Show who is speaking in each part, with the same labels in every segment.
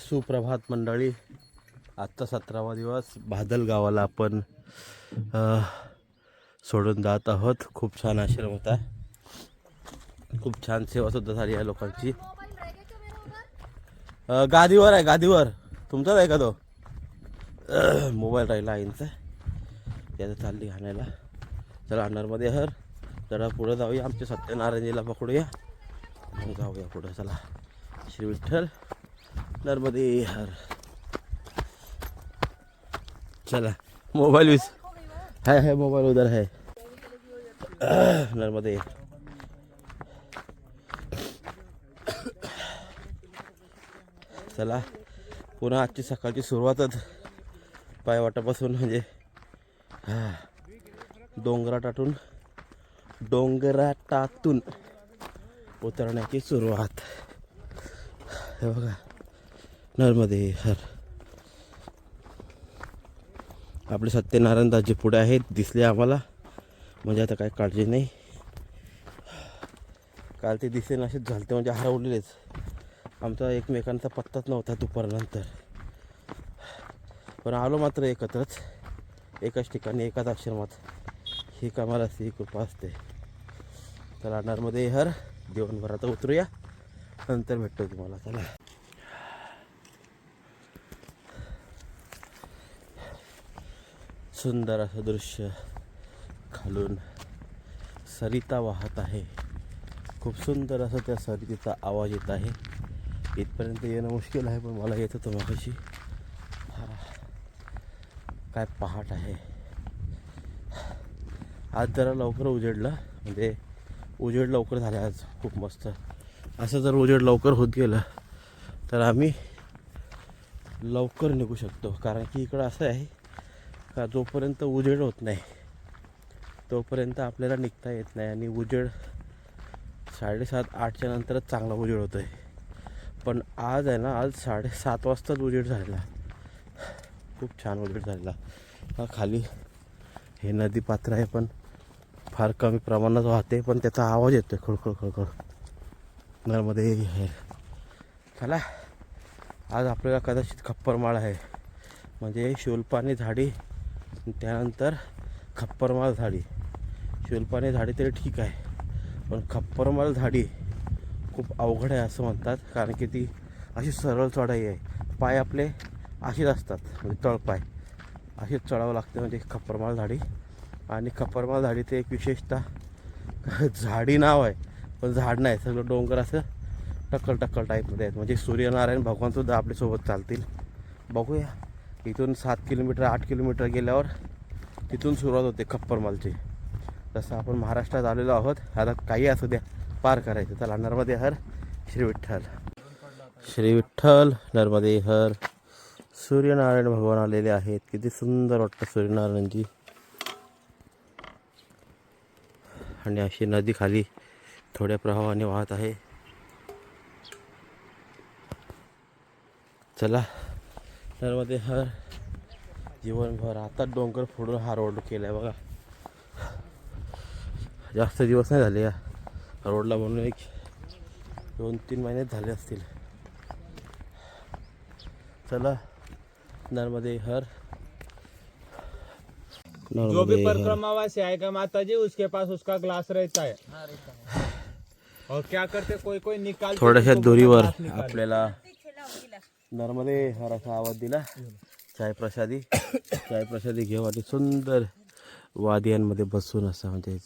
Speaker 1: सुप्रभात मंडळी. आजचा सतरावा दिवस. भादल गावाला आपण सोडून जात आहोत. खूप छान आश्रम होता. खूप छान सेवासुद्धा झाली आहे लोकांची. गादीवर आहे गादीवर. तुमचाच आहे का तो? मोबाईल राहिला आईंचा. त्याचं चालली घाणायला चला अंडरमध्ये हर. जरा पुढं जाऊया. आमच्या सत्यनारायणजीला पकडूया. मग जाऊया पुढं. चला श्री विठ्ठल. नर्मदे हर चला मोबाइल विस है है मोबाइल उधर है नर्मदे चला पुन्हा आजची सकाळची सुरुवातच. पायवाटापासून म्हणजे हा, डोंगराटातून डोंगराटातून उतरण्याची सुरुवात. हे बघा. नर्मदे हर. आपले सत्यनारायण दाजी पुढे आहेत दिसले आम्हाला. म्हणजे आता काय काळजी नाही. काल ते दिसे नाशेच झाले ते म्हणजे हरवलेलेच. आमचा एकमेकांचा पत्ताच नव्हता दुपारनंतर. पण आलो मात्र एकत्रच. एकाच ठिकाणी एकाच आश्रमात. ही कामाला ही कृपा असते. चला नर्मदे हर. जेवणभरात उतरूया. नंतर भेटतो तुम्हाला. चला. सुंदर असं दृश्य खालून सरिता वाहत आहे. खूप सुंदर असं त्या सरितेचा आवाज येत आहे. इथपर्यंत येणं मुश्किल आहे पण मला येत होतं मागाशी हा. काय पहाट आहे. आज जरा लवकर उजेडलं म्हणजे उजेड लवकर झालं आज खूप मस्त. असं जर उजेड लवकर होत गेलं तर आम्ही लवकर निघू शकतो कारण की इकडं असं आहे का जोपर्यंत उजेड होत नाही तोपर्यंत आपल्याला निघता येत नाही आणि उजेड साडेसात आठच्या नंतरच चांगला उजेड होतो आहे पण आज आहे ना आज साडेसात वाजताच उजेड झालेला. खूप छान उजेड झालेला. हा खाली हे नदी पात्र आहे पण फार कमी प्रमाणात वाहते पण त्याचा आवाज येतो आहे खळखळ. खळखळ नरमध्ये आहे. चला आज आपल्याला कदाचित खप्परमाळ आहे. म्हणजे शूलपाणी झाडी त्यानंतर खप्परमाल झाडी. शूलपाणी झाडी तरी ठीक आहे पण खप्परमाल झाडी खूप अवघड आहे असं म्हणतात कारण की ती अशी सरळ चढाई आहे. पाय आपले असेच असतात म्हणजे तळपाय. असेच चढावं लागतं म्हणजे खप्परमाल झाडी. आणि खप्परमाल झाडी ते एक विशेषतः झाडी नाव आहे पण झाड नाही सगळं डोंगर असं टक्कल टक्कल टाईपमध्ये आहेत. म्हणजे सूर्यनारायण भगवानसुद्धा आपल्यासोबत चालतील. बघूया. इथून सात किलोमीटर आठ किलोमीटर गेल्यावर तिथून सुरुवात होते खप्परमालची जसं आपण महाराष्ट्रात आलेलो आहोत आता काही असू द्या पार करायचं. चला नर्मदे हर श्री विठ्ठल. श्री विठ्ठल नर्मदे हर. सूर्यनारायण भगवान आलेले आहेत. किती सुंदर वाटतं सूर्यनारायणजी. आणि अशी नदी खाली थोड्या प्रभावाने वाहत आहे. चला नर्मदे हर जीवनभर आता डोंगर फोडून हा रोड केला आहे बघा. जास्त दिवस नाही झाले या रोडला म्हणून एक दोन तीन महिने झाले असतील. चला नर्मदे हर.
Speaker 2: जो भी
Speaker 1: नर्मदे हर.
Speaker 2: परिक्रमा से आएगा माता जी उसके पास उसका ग्लास रहता है. और क्या करते कोई कोई निकाल
Speaker 1: थोड्याशा दुरीवर आपल्याला नर्मदे हर असा आवाज दिला. चाय प्रसादी चाय प्रसादी घेऊ आणि सुंदर वादियांमध्ये बसून असा म्हणजे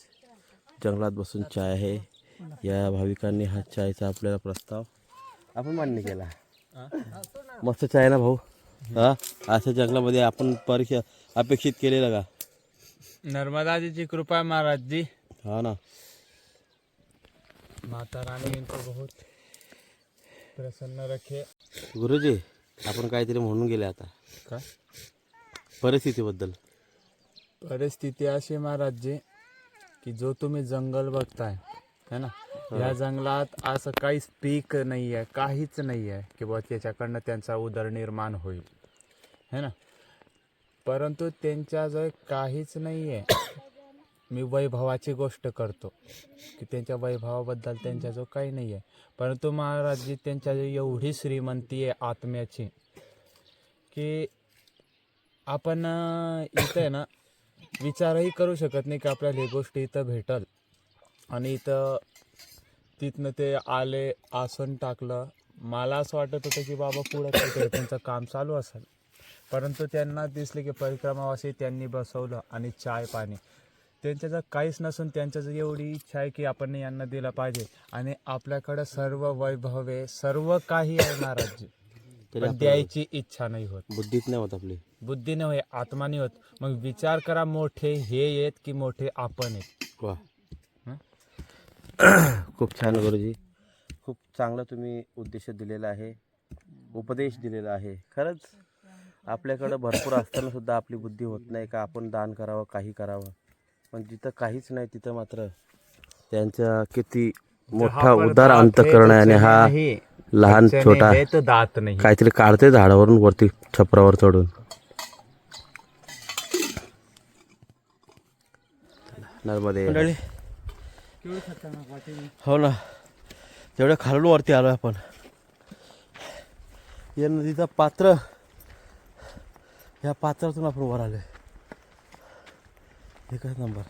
Speaker 1: जंगलात बसून चाय आहे. या भाविकांनी हा चायचा आपल्याला प्रस्ताव आपण मान्य केला. मस्त चाय ना भाऊ? हा? असं जंगलामध्ये आपण परीक्षा अपेक्षित केलेलं का?
Speaker 2: नर्मदा जी की कृपा महाराज जी
Speaker 1: हा ना.
Speaker 2: माता रानी इनको बहुत प्रसन्न रखे.
Speaker 1: गुरुजी आपण काहीतरी म्हणून गेले आता.
Speaker 2: का?
Speaker 1: परिस्थितीबद्दल.
Speaker 2: परिस्थिती अशी महाराज जी की जो तुम्ही जंगल बघताय है ना? या जंगलात असं काहीच पीक नाही आहे काहीच नाही आहे की बुवा त्याच्याकडनं त्यांचा उदरनिर्माण होईल. है ना? परंतु त्यांच्याजवळ काहीच नाही आहे मी वैभवाची गोष्ट करतो की त्यांच्या वैभवाबद्दल त्यांच्या जो काही नाही आहे. परंतु महाराजजी त्यांच्या एवढी श्रीमंती आहे आत्म्याची की आपण इथं आहे ना विचारही करू शकत नाही की आपल्याला ही गोष्ट इथं भेटल. आणि इथं तिथनं ते आले आसन टाकलं. मला असं वाटत होतं की बाबा पुढं काहीतरी त्यांचं काम चालू असेल. परंतु त्यांना दिसले की परिक्रमावासी त्यांनी बसवलं आणि चाय पाणी. त्यांच्याचं काहीच नसून त्यांच्याचं एवढी इच्छा आहे की आपण यांना दिलं पाहिजे. आणि आपल्याकडं सर्व वैभव आहे सर्व काही आहे महाराजजी
Speaker 1: तरी
Speaker 2: पण
Speaker 1: आपल्याला
Speaker 2: द्यायची इच्छा नाही होत.
Speaker 1: बुद्धीत नाही होत आपली.
Speaker 2: बुद्धीने होय आत्माने होत. मग विचार करा मोठे हे येत की मोठे आपण आहेत?
Speaker 1: वा? खूप छान गुरुजी. खूप चांगलं तुम्ही उद्देश दिलेला आहे उपदेश दिलेला आहे. खरंच आपल्याकडं भरपूर असताना सुद्धा आपली बुद्धी होत नाही का? आपण दान करावं काही करावं. पण जिथं काहीच नाही तिथं मात्र त्यांच्या किती मोठा उदार अंतकरण आहे आणि हा लहान छोटा
Speaker 2: दात नाही.
Speaker 1: काहीतरी काढते झाडावरून वरती छपरावर चढून. नर्मदे. हो ना. तेवढ्या खालून वरती आलो आपण. या नदीचा पात्र या पात्रातून आपण वर आलोय. एकच नंबर.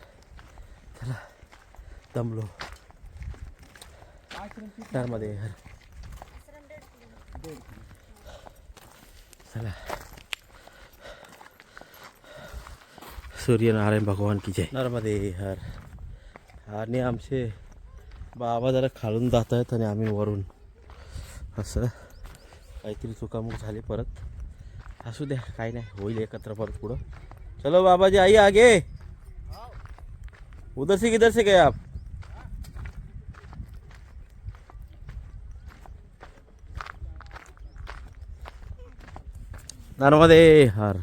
Speaker 1: चला दमलो. नर्मदे हर. चला. सूर्यनारायण भगवान की जय. नर्मदे हर. आणि आमचे बाबा जरा खालून जात आहेत आणि आम्ही वरून. असं काहीतरी चुकामुक झाली परत. असू द्या काही नाही होईल एकत्र परत पुढं. चलो बाबाजी आई आगे. उधर से किधर से गए आप? नर्मदे हर।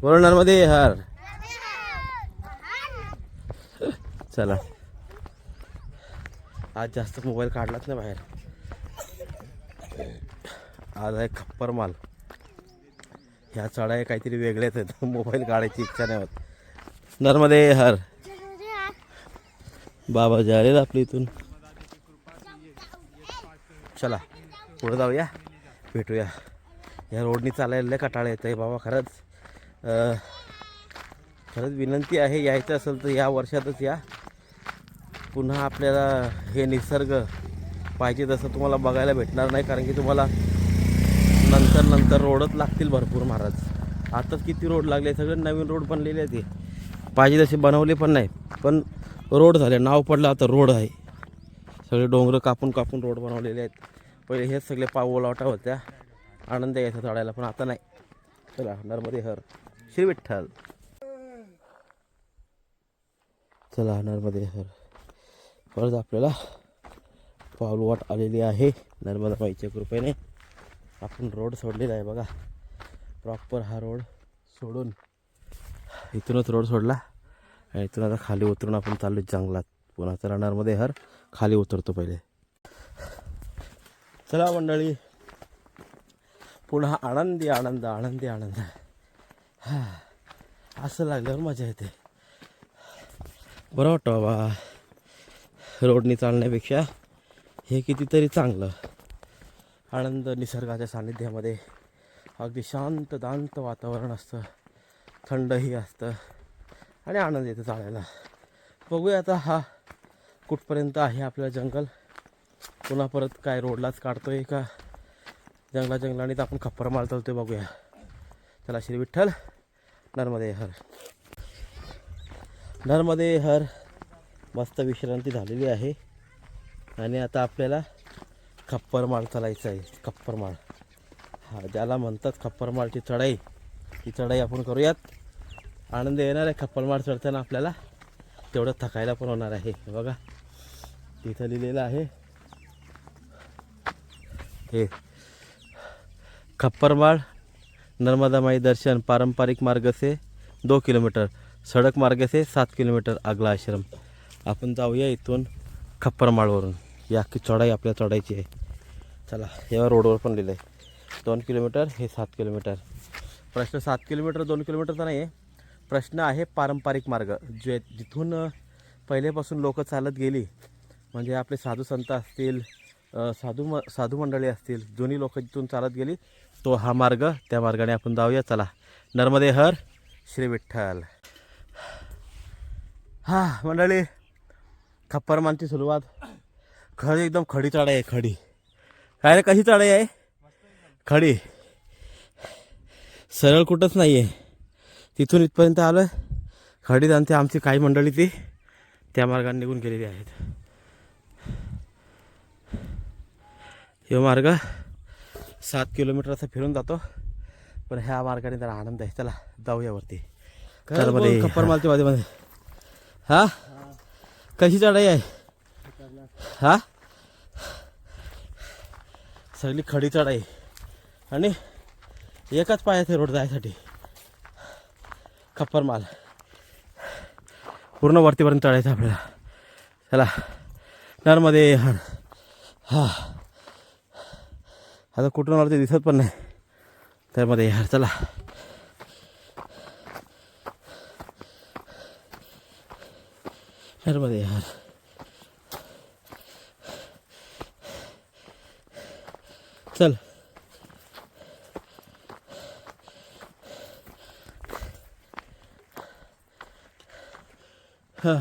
Speaker 1: बोलो नर्मदे हर। चला। आज जास्त मोबाईल काढलाच नाही बाहेर. आज आहे खप्पर माल. ह्या चढाई काहीतरी वेगळ्याच आहेत. मोबाईल काढायची इच्छा नाही होत. नर्मदे हर. बाबा जाले आपल्या इथून. चला पुढे जाऊया. भेटूया. या रोडनी चालायला लय कटाळा येतं आहे बाबा खरंच. खरंच विनंती आहे यायचं असेल तर या वर्षातच या. पुन्हा आपल्याला हे निसर्ग पाहिजे तसं तुम्हाला बघायला भेटणार नाही कारण की तुम्हाला नंतर नंतर रोडच लागतील भरपूर महाराज. आताच किती रोड लागले सगळे नवीन रोड बनलेले आहेत ते पाहिजे तसे बनवले पण नाही. पण रोड झाले. नाव पडलं आता रोड आहे. सगळे डोंगर कापून कापून रोड बनवलेले आहेत. पहिले हेच सगळे पाव ओलावटा होत्या. आनंद यायचा चढायला पण आता नाही. चला नर्मदे हर. श्री विठ्ठल. चला नर्मदे हर. परत आपल्याला पाऊलवाट आलेली आहे. नर्मदा पाहिजे कृपेने आपण रोड सोडलेला आहे बघा. प्रॉपर हा रोड सोडून इथूनच रोड सोडला. इथून आता खाली उतरून आपण चाललो जंगलात. पुन्हा चला नर्मदे हर खाली उतरतो पहिले. चला मंडळी. पुन्हा आनंदी आनंद आनंदी आनंद. हा. असं लागल्यावर मजा येते. बरं वाटतं बाबा. रोडनी चालण्यापेक्षा हे कितीतरी चांगलं. आनंद निसर्गाच्या सान्निध्यामध्ये अगदी शांत दांत वातावरण असतं. थंडही असतं. आणि आनंद येतो चालायला. बघूया आता हा कुठपर्यंत आहे आपलं जंगल. पुन्हा परत काय रोडलाच काढतोय का? जंगला जंगलाने तर आपण खप्पर माल चालतोय बघूया. चला श्री विठ्ठल नर्मदे हर नर्मदे हर मस्त विश्रांती झालेली आहे. आणि आता आपल्याला खप्परमाळ चालायचं आहे. खप्परमाळ हा ज्याला म्हणतात खप्परमाळची चढाई ती चढाई आपण करूयात. आनंद येणार आहे. खप्परमाळ चढताना आपल्याला तेवढं थकायला पण होणार आहे. बघा. तिथं लिहिलेलं आहे. हे. खप्परमाळ नर्मदा माई दर्शन पारंपरिक मार्ग से दो किलोमीटर सडक मार्ग से सात किलोमीटर आगला आश्रम. आपण जाऊया इथून खप्परमाळवरून या की चढाई आपल्या चढायची आहे. चला या रोडवर पण लिहिलं आहे दोन किलोमीटर हे सात किलोमीटर. प्रश्न सात किलोमीटर दोन किलोमीटरचा नाही आहे प्रश्न आहे पारंपरिक मार्ग. जे जिथून पहिलेपासून लोक चालत गेली म्हणजे आपले साधू संत असतील साधू म साधू मंडळी असतील जुनी लोक जिथून चालत गेली तो हा मार्ग त्या मार्गाने आपण जाऊया. चला. नर्मदे हर श्री विठ्ठल. हा मंडळी खप्परमानची सुरुवात. खरी एकदम खडी चढाई आहे खडी. काय रे कशी चढाई आहे? खडी. सरळ कुठंच नाही आहे तिथून इथपर्यंत आलं. खडीत आणि ते आमची काही मंडळी ती त्या मार्गाने निघून गेलेली आहेत. हे मार्ग सात किलोमीटर असं फिरून जातो. पण ह्या मार्गाने जरा आनंद आहे. चला जाऊया वरती. मध्ये. खप्पर वादीमध्ये हा? कशी चढाई आहे? हा? सगळी खडी चढाई. आणि एकाच पायाचे रोड जायसाठी. खप्पर माल. पूर्ण वरतीपर्यंत चढायचं आपल्याला. चला. नरमध्ये हर. हा. आता कुठून वरती दिसत पण नाही. त्यामध्ये यार चला. नरमध्ये यार चल. हां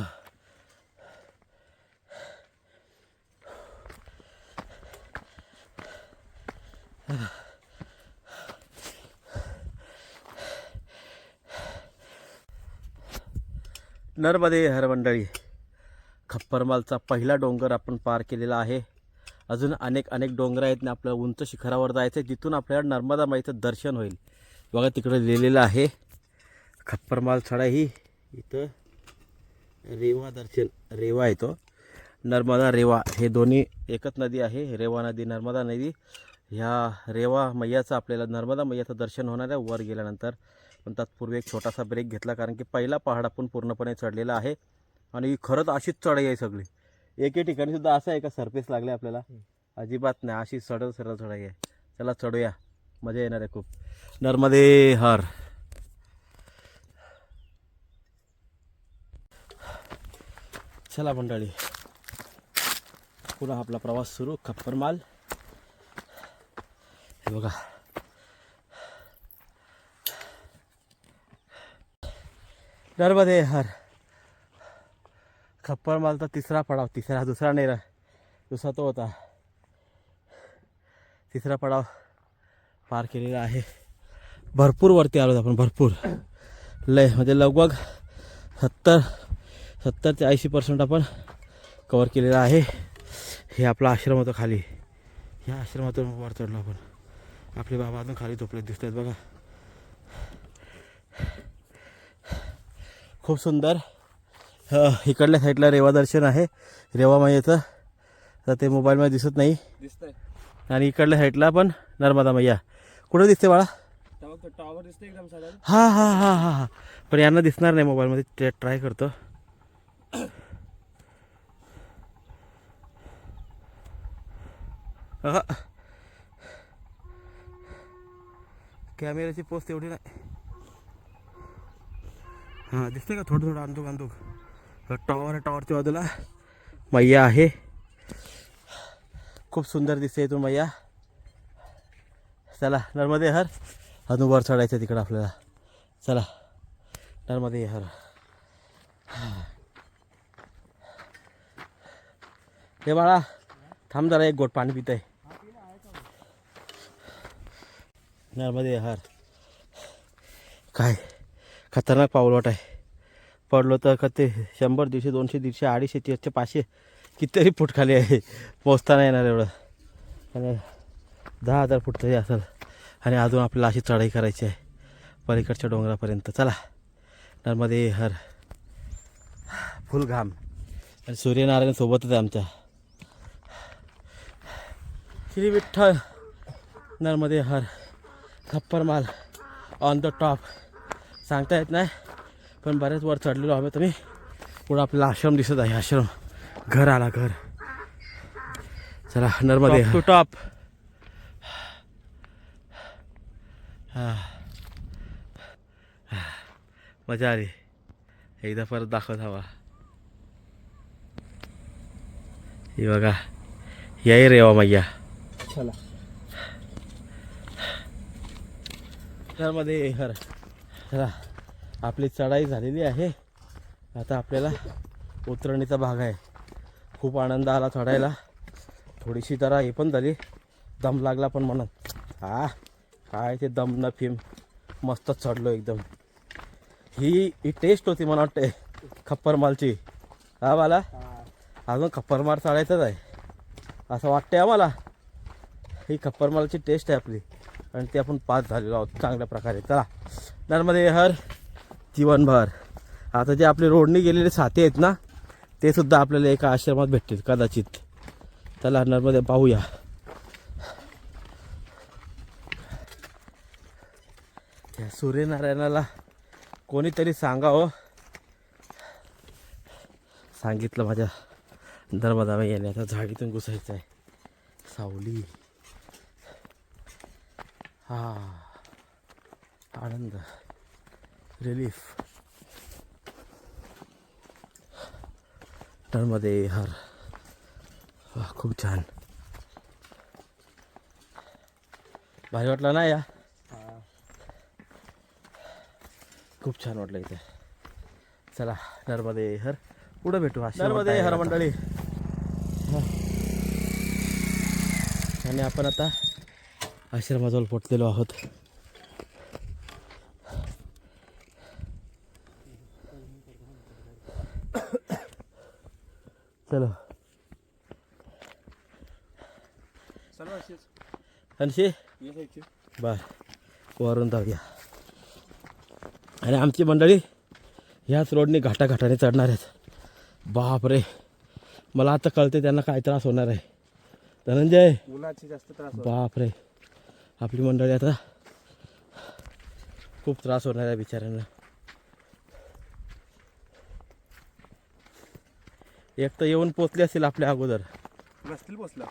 Speaker 1: नर्मदे हरमंडळी खप्परमालचा पहिला डोंगर आपण पार केलेला आहे. अजून अनेक अनेक डोंगर आहेत ना आपल्याला उंच शिखरावर जायचं आहे जिथून आपल्याला नर्मदा माईचं दर्शन होईल. बघा तिकडे लिहिलेलं आहे खप्परमाल छडा इथं. रेवा दर्शन रेवा येतो. नर्मदा रेवा हे दोन्ही एकच नदी आहे. रेवा नदी नर्मदा नदी ह्या रेवा मैयाचं आपल्याला नर्मदा मैयाचं दर्शन होणार आहे वर गेल्यानंतर. पण तत्पूर्वी एक छोटासा ब्रेक घेतला कारण की पहिला पहाड आपण पूर्णपणे चढलेला आहे. आणि खरंच अशीच चढाई आहे सगळी. एके ठिकाणी सुद्धा असं आहे का सरफेस लागले आपल्याला? अजिबात नाही. अशी सरळ सरळ चढाई आहे. चला चढूया. मजा येणार आहे खूप. नर्मदे हर. चला मंडळी. पुन्हा आपला प्रवास सुरू. खप्परमाल हे बघा. नर्मदे हर. खप्परमालचा तिसरा पडाव. तिसरा दुसरा नाही दुसरा तो होता. तिसरा पडाव पार केलेला आहे. भरपूर वरती आलो आपण. भरपूर. लय म्हणजे लगभग सत्तर सत्तर ते ऐंशी पर्सेंट आपण कवर केलेलं आहे. हे आपला आश्रम होतं खाली. ह्या आश्रमातून वर चढलो आपण. आपले बाबा अजून खाली झोपले दिसत आहेत बघा. खूप सुंदर. इकडल्या साईडला रेवा दर्शन आहे. रेवा मैयाचं. तर ते मोबाईलमध्ये दिसत नाही.
Speaker 2: दिसतंय.
Speaker 1: आणि इकडल्या साईडला पण नर्मदा मैया. कुठं दिसते बाळा?
Speaker 2: टॉवर दिसतंय एकदम
Speaker 1: हा हा हा हा हा. पण यांना दिसणार नाही मोबाईलमध्ये ते ट्राय करतो. कॅमेऱ्याची पोस्ट एवढी नाही. हां दिसते का? थोडं थोडं अंदूक अंदूक. टॉवर आहे टॉवरच्या बाजूला. मैया आहे. खूप सुंदर दिसते इथून मैया. चला नर्मदे हर. अजून वर चढायचं तिकडं आपल्याला. चला नर्मदे हर. हे बाळा थांब जरा एक गोट पाणी पित आहे नर्मदे हर. काय? खतरनाक पाऊलवाट आहे पडलो तर का ते शंभर दीडशे दोनशे दीडशे अडीचशे तीनशे पाचशे कितीतरी फूट खाली आहे. पोचता नाही येणार एवढं. आणि दहा हजार फूट तरी असेल. आणि अजून आपल्याला अशी चढाई करायची आहे. पलीकडच्या डोंगरापर्यंत. चला. नर्मदे हर. फुल घाम आणि सूर्यनारायण सोबतच आहे आमच्या. श्री विठ्ठल नर्मदे हर खप्परमाल ऑन द टॉप सांगता येत नाही पण बऱ्याच वर चढलेलो आम्ही. तुम्ही पुढं आपल्याला आश्रम दिसत आहे आश्रम. घर आला घर. चला नर्मदे टू टॉप मजा आली. एकदा परत दाखवत हवा. हे बघा याही रेवा मैया.
Speaker 2: चला.
Speaker 1: त्यामध्ये हर. चला आपली चढाई झालेली आहे. आता आपल्याला उतरणीचा भाग आहे. खूप आनंद आला चढायला. थोडीशी जरा हे पण झाली. दम लागला पण म्हणत हा काय ते दम न फिम. मस्तच चढलो एकदम. ही ही टेस्ट होती मला वाटते खप्पर मालची. हा मला अजून खप्पर माल चढायचंच आहे. असं वाटतंय आम्हाला. ही खप्परमालाची टेस्ट आहे आपली. आणि ते आपण पास झालेलो आहोत चांगल्या प्रकारे. चला. नर्मदे हर जीवनभर. आता जे आपले रोडने गेलेले साथी आहेत ना ते सुद्धा आपल्याला एका आश्रमात भेटतील कदाचित. चला नर्मदे पाहूया. या सूर्यनारायणाला कोणीतरी सांगावं. सांगितलं माझ्या नर्मदा येण्याचा झाडीतून घुसायचं आहे सावली. हा आनंद रिलीफ टर्ममध्ये हर वा खूप छान भारी वाटलं ना या खूप छान वाटलं इथे चला नर्मदे हर पुढे भेटू नर्मदे हर मंडळी आणि आपण आता आश्रमाजवळ पोचलेलो आहोत. चलो. आणशी बर वरून जाऊया आणि आमची मंडळी ह्याच रोडने घाटाघाटाने चढणार आहेत. बाप रे मला आता कळते त्यांना काय त्रास होणार आहे. धनंजय.
Speaker 2: उन्हाची जास्त त्रास
Speaker 1: बाप रे आपली मंडळी आता खूप त्रास होणार आहे बिचाऱ्यांना. एक तर येऊन पोचले असतील आपल्या अगोदर.
Speaker 2: नसतील पोचला.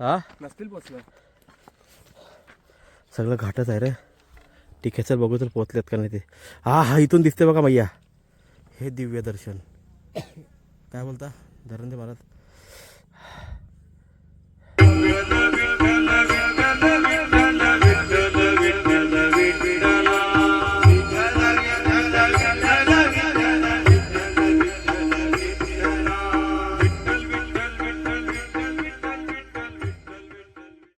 Speaker 1: हा?
Speaker 2: नसतील पोचला.
Speaker 1: सगळं घाटच आहे रे. ठीक आहे चल बघू तर पोचलेत का नाही ते. हा हा इथून दिसते बघा मैया. हे दिव्य दर्शन काय बोलता? धरण दे महाराज.